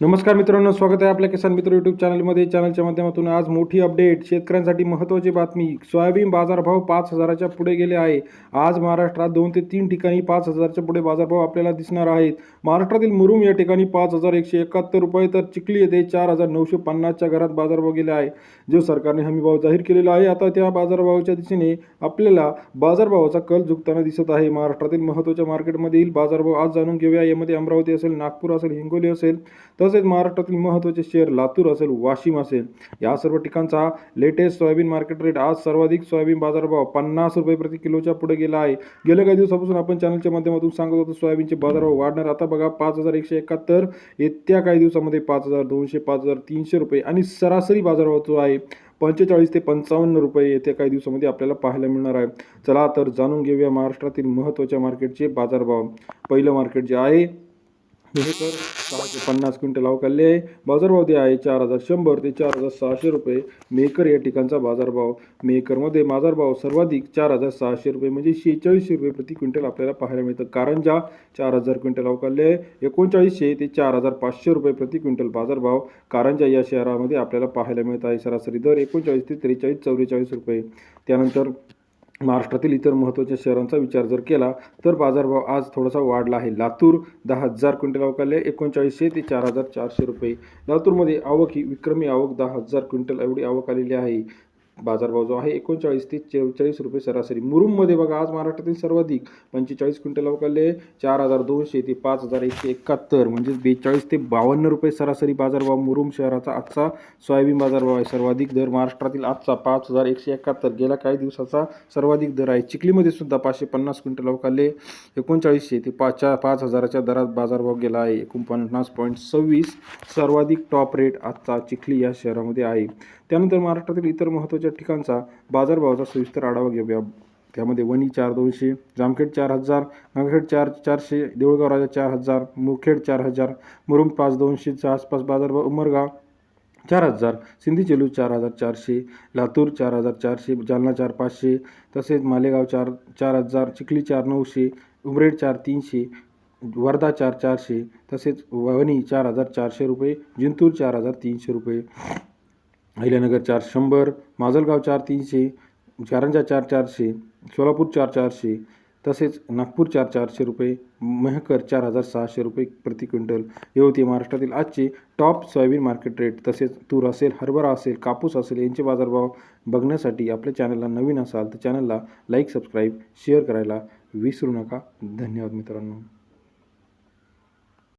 नमस्कार मित्रांनो स्वागत आहे आपल्या किसान मित्र यूट्यूब चॅनलमध्ये चॅनलच्या माध्यमातून आज मोठी अपडेट शेतकऱ्यांसाठी महत्त्वाची बातमी. सोयाबीन बाजारभाव पाच हजाराच्या पुढे गेले आहे. आज महाराष्ट्रात दोन ते तीन ठिकाणी पाच हजारच्या पुढे बाजारभाव आपल्याला दिसणार आहेत. महाराष्ट्रातील मुरुम या ठिकाणी पाच हजार एकशे एकाहत्तर रुपये तर चिखली येथे चार हजार नऊशे पन्नासच्या घरात बाजारभाव गेले आहे. जो सरकारने हमीभाव जाहीर केलेला आहे आता त्या बाजारभावाच्या दिशेने आपल्याला बाजारभावाचा कल झुकताना दिसत आहे. महाराष्ट्रातील महत्त्वाच्या मार्केटमधील बाजारभाव आज जाणून घेऊया. यामध्ये अमरावती असेल नागपूर असेल हिंगोली असेल तर तसेच महाराष्ट्रातील महत्त्वाचे शेअर लातूर असेल वाशिम असेल या सर्व ठिकाणचा लेटेस्ट सोयाबीन मार्केट रेट आज सर्वाधिक सोयाबीन बाजारभाव पन्नास रुपये प्रति किलोच्या पुढे गेला आहे. गेल्या काही दिवसापासून आपण चॅनलच्या माध्यमातून सांगत होतो सोयाबीनचे बाजारभाव वाढणार. आता बघा पाच हजार एकशे एकाहत्तर येत्या काही दिवसामध्ये पाच हजार दोनशे पाच हजार तीनशे रुपये आणि सरासरी बाजारभाव जो आहे पंचेचाळीस ते पंचावन्न रुपये येत्या काही दिवसामध्ये आपल्याला पाहायला मिळणार आहे. चला तर जाणून घेऊया महाराष्ट्रातील महत्त्वाच्या मार्केटचे बाजारभाव. पहिलं मार्केट जे आहे मेहकर सहाशे पन्नास क्विंटल अवकाले आहे. बाजारभाव दे आहे चार हजार शंभर ते चार हजार सहाशे रुपये. मेकर या ठिकाणचा बाजारभाव. मेकरमध्ये बाजारभाव सर्वाधिक चार हजार सहाशे रुपये म्हणजे शेहेचाळीसशे रुपये प्रति क्विंटल आपल्याला पाहायला मिळतं. कारंजा चार हजार क्विंटल अवकाले आहे एकोणचाळीसशे ते चार हजार पाचशे रुपये प्रति क्विंटल बाजारभाव कारंजा या शहरामध्ये आपल्याला पाहायला मिळत आहे. सरासरी दर एकोणचाळीस ते त्रेचाळीस चौवेचाळीस रुपये. त्यानंतर महाराष्ट्रातील इतर महत्त्वाच्या शहरांचा विचार जर केला तर बाजारभाव आज थोडासा वाढला आहे. लातूर दहा हजार क्विंटल अवकाले एकोणचाळीसशे ते चार हजार चारशे रुपये. लातूरमध्ये आवक ही विक्रमी आवक दहा हजार क्विंटल एवढी आवक आलेली आहे. बाजारभाव जो आहे एकोणचाळीस ते चेचाळीस रुपये सरासरी. मुरुममध्ये बघा आज महाराष्ट्रातील सर्वाधिक पंचेचाळीस क्विंटल अवकाले चार हजार दोनशे ते पाच हजार एकशे एकाहत्तर म्हणजेच बेचाळीस ते बावन्न रुपये सरासरी बाजारभाव मुरुम शहराचा आजचा सोयाबीन बाजारभाव आहे. सर्वाधिक दर महाराष्ट्रातील आजचा पाच हजार एकशे एकाहत्तर गेल्या काही दिवसाचा सर्वाधिक दर आहे. चिखलीमध्ये सुद्धा पाचशे पन्नास क्विंटल अवकाले एकोणचाळीसशे ते पाच पाच हजाराच्या दरात बाजारभाव गेला आहे. एकोणपन्नास पॉईंट सव्वीस सर्वाधिक टॉप रेट आजचा चिखली या शहरामध्ये आहे. त्यानंतर महाराष्ट्रातील इतर महत्त्वाच्या ठिकाणचा बाजारभावाचा सविस्तर आढावा घेऊया. त्यामध्ये वणी चार दोनशे जामखेड चार हजार गंगाखेड चार चारशे देऊळगाव राजा चार हजार मुखेड चार हजार मुरुम पाच दोनशेच्या आसपास बाजारभाव उमरगाव चार हजार सिंधी चेलू चार हजार चारशे लातूर चार हजार चारशे जालना चार पाचशे तसेच मालेगाव चार चार हजार चिखली चार नऊशे उमरेड चार तीनशे वर्धा चार चारशे तसेच वणी चार हजार चारशे रुपये जिंतूर चार हजार तीनशे रुपये. अहिल्यानगर चार शंभर माजलगाव चार तीनशे कारंजा चार चारशे सोलापूर चार चारशे तसेच नागपूर चार चारशे रुपये मेहकर चार हजार सहाशे रुपये प्रति क्विंटल. हे होते महाराष्ट्रातील आजचे टॉप सोयाबीन मार्केट रेट तसेच तूर असेल हरभरा असेल कापूस असेल यांचे बाजारभाव बघण्यासाठी आपल्या चॅनलला नवीन असाल तर चॅनलला लाईक सबस्क्राईब शेअर करायला विसरू नका. धन्यवाद मित्रांनो.